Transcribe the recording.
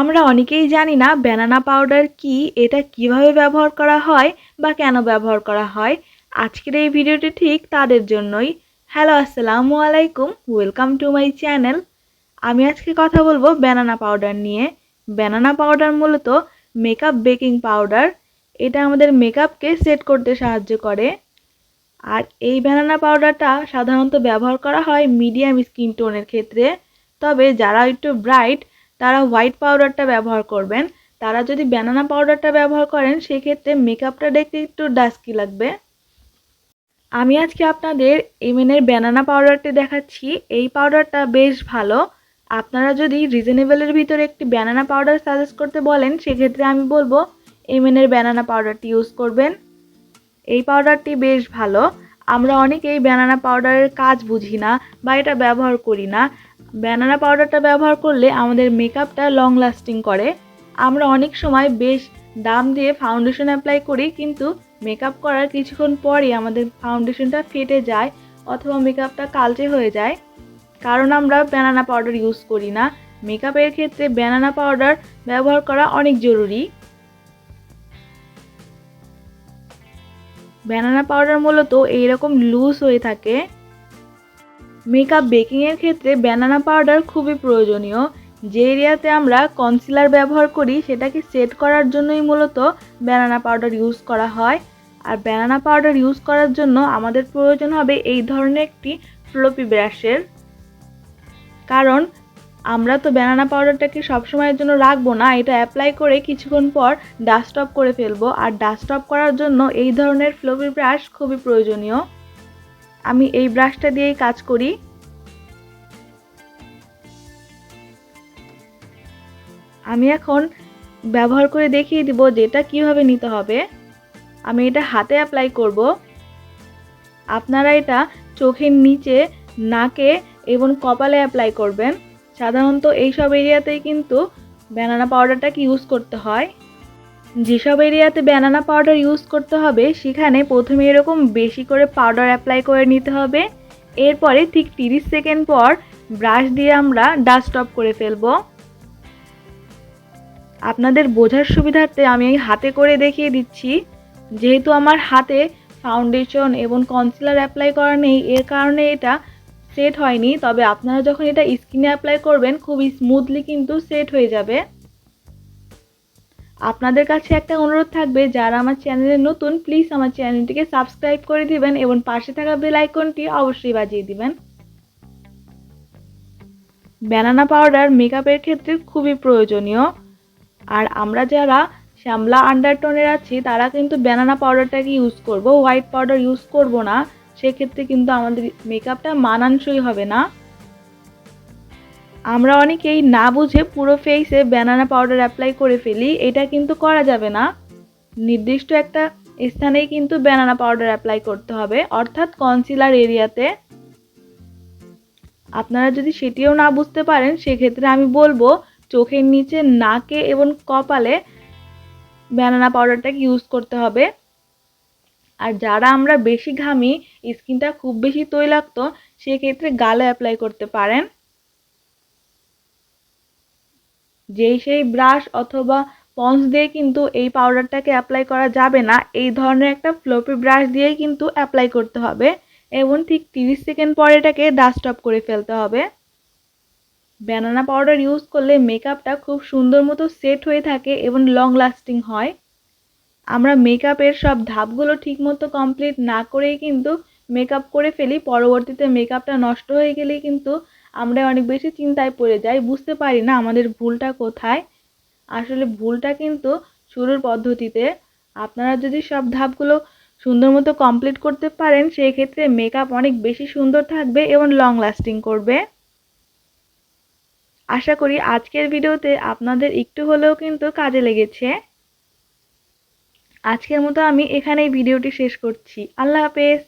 আমরা অনেকেই জানি না ব্যানানা পাউডার কি, এটা কীভাবে ব্যবহার করা হয় বা কেন ব্যবহার করা হয়। আজকের এই ভিডিওটি ঠিক তাদের জন্যই। হ্যালো আসসালামু আলাইকুম ওয়েলকাম টু মাই চ্যানেল আমি আজকে কথা বলব ব্যানানা পাউডার নিয়ে। ব্যানানা পাউডার মূলত মেকআপ বেকিং পাউডার এটা আমাদের মেকআপকে সেট করতে সাহায্য করে। আর এই ব্যানানা পাউডারটা সাধারণত ব্যবহার করা হয় মিডিয়াম স্কিন টোনের ক্ষেত্রে। তবে যারা একটু ব্রাইট তারা হোয়াইট পাউডারটা ব্যবহার করবেন। তারা যদি ব্যানানা পাউডারটা ব্যবহার করেন, সেক্ষেত্রে মেকআপটা দেখতে একটু ডাস্কি লাগবে। আমি আজকে আপনাদের এমএনের ব্যানানা পাউডারটি দেখাচ্ছি। এই পাউডারটা বেশ ভালো। আপনারা যদি রিজনেবলের ভিতরে একটি ব্যানানা পাউডার সাজেস্ট করতে বলেন, সেক্ষেত্রে আমি বলব এমএনের ব্যানানা পাউডারটি ইউজ করবেন। এই পাউডারটি বেশ ভালো। আমরা অনেকেই ব্যানানা পাউডারের কাজ বুঝি না বা এটা ব্যবহার করি না। ব্যানানা পাউডারটা ব্যবহার করলে আমাদের মেকআপটা লং লাস্টিং করে। আমরা অনেক সময় বেশ দাম দিয়ে ফাউন্ডেশন অ্যাপ্লাই করি, কিন্তু মেকআপ করার কিছুক্ষণ পরই আমাদের ফাউন্ডেশনটা ফেটে যায় অথবা মেকআপটা কালচে হয়ে যায়। কারণ আমরা ব্যানানা পাউডার ইউজ করি না। মেকআপের ক্ষেত্রে ব্যানানা পাউডার ব্যবহার করা অনেক জরুরি। ব্যানানা পাউডার মূলত এইরকম লুজ হয়ে থাকে। মেকআপ বেকিংয়ের ক্ষেত্রে ব্যানানা পাউডার খুবই প্রয়োজনীয়। যে এরিয়াতে আমরা কনসিলার ব্যবহার করি, সেটাকে সেট করার জন্যই মূলত ব্যানানা পাউডার ইউজ করা হয়। আর ব্যানানা পাউডার ইউজ করার জন্য আমাদের প্রয়োজন হবে এই ধরনের একটি ফ্লোপি ব্রাশের কারণ আমরা তো ব্যানানা পাউডারটাকে সবসময়ের জন্য রাখব না, এটা অ্যাপ্লাই করে কিছুক্ষণ পর ডাস্ট অফ করে ফেলব। আর ডাস্ট অফ করার জন্য এই ধরনের ফ্লোপি ব্রাশ খুবই প্রয়োজনীয়। আমি এই ব্রাশটা দিয়েই কাজ করি। আমি এখন ব্যবহার করে দেখিয়ে দিব যে এটা কীভাবে নিতে হবে। আমি এটা হাতে অ্যাপ্লাই করব। আপনারা এটা চোখের নিচে, নাকে এবং কপালে অ্যাপ্লাই করবেন। সাধারণত এইসব এরিয়াতেই কিন্তু ব্যানানা পাউডারটাকে ইউজ করতে হয়। যেসব এরিয়াতে ব্যানানা পাউডার ইউজ করতে হবে, সেখানে প্রথমে এরকম বেশি করে পাউডার অ্যাপ্লাই করে নিতে হবে। এরপরে ঠিক তিরিশ সেকেন্ড পর ব্রাশ দিয়ে আমরা ডাস্ট অফ করে ফেলব। আপনাদের বোঝার সুবিধার্থে আমি হাতে করে দেখিয়ে দিচ্ছি। যেহেতু আমার হাতে ফাউন্ডেশন এবং কনসিলার অ্যাপ্লাই করা নেই, এর কারণে এটা সেট হয়নি। তবে আপনারা যখন এটা স্কিনে অ্যাপ্লাই করবেন খুব স্মুথলি কিন্তু সেট হয়ে যাবে। আপনাদের কাছে একটা অনুরোধ থাকবে, যারা আমার চ্যানেলে নতুন প্লিজ আমার চ্যানেলটিকে সাবস্ক্রাইব করে দিবেন এবং পাশে থাকা বেল আইকনটি অবশ্যই বাজিয়ে দিবেন। ব্যানানা পাউডার মেকআপের ক্ষেত্রে খুবই প্রয়োজনীয়। আর আমরা যারা শ্যামলা আন্ডারটোনের আছি, তারা কিন্তু ব্যানানা পাউডারটাকে ইউজ করব। হোয়াইট পাউডার ইউজ করব না। সেক্ষেত্রে কিন্তু আমাদের মেকআপটা মানানসই হবে না। আমরা অনেকেই না বুঝে পুরো ফেসে ব্যানানা পাউডার অ্যাপ্লাই করে ফেলি, এটা কিন্তু করা যাবে না। নির্দিষ্ট একটা স্থানেই কিন্তু ব্যানানা পাউডার অ্যাপ্লাই করতে হবে, অর্থাৎ কনসিলার এরিয়াতে। আপনারা যদি সেটিও না বুঝতে পারেন, সেক্ষেত্রে আমি বলব, চোখের নিচে নাকে এবং কপালে ব্যানানা পাউডারটাকে ইউজ করতে হবে। আর যারা আমরা বেশি ঘামি স্কিনটা খুব বেশি তৈলাক্ত, সেক্ষেত্রে গালে অ্যাপ্লাই করতে পারেন। যেই সেই ব্রাশ অথবা পন্স দিয়ে কিন্তু এই পাউডারটাকে অ্যাপ্লাই করা যাবে না, এই ধরনের একটা ফ্লোপি ব্রাশ দিয়েই কিন্তু অ্যাপ্লাই করতে হবে। এবং ঠিক তিরিশ সেকেন্ড পর এটাকে ডাস্ট অফ করে ফেলতে হবে। ব্যানানা পাউডার ইউজ করলে মেকআপটা খুব সুন্দর মতো সেট হয়ে থাকে এবং লং লাস্টিং হয়। আমরা মেকআপের সব ধাপগুলো ঠিকমতো কমপ্লিট না করেই কিন্তু মেকআপ করে ফেলি, পরবর্তীতে মেকআপটা নষ্ট হয়ে গেলেই কিন্তু আমরা অনেক বেশি চিন্তায় পড়ে যাই, বুঝতে পারি না আমাদের ভুলটা কোথায়। আসলে ভুলটা কিন্তু শুরুর পদ্ধতিতে আপনারা যদি সব ধাপগুলো সুন্দর মতো কমপ্লিট করতে পারেন সেই ক্ষেত্রে মেকআপ অনেক বেশি সুন্দর থাকবে এবং লং লাস্টিং করবে। আশা করি আজকের ভিডিওতে আপনাদের একটু হলেও কিন্তু কাজে লেগেছে। আজকের মতো আমি এখানেই ভিডিওটি শেষ করছি। আল্লাহ হাফেজ।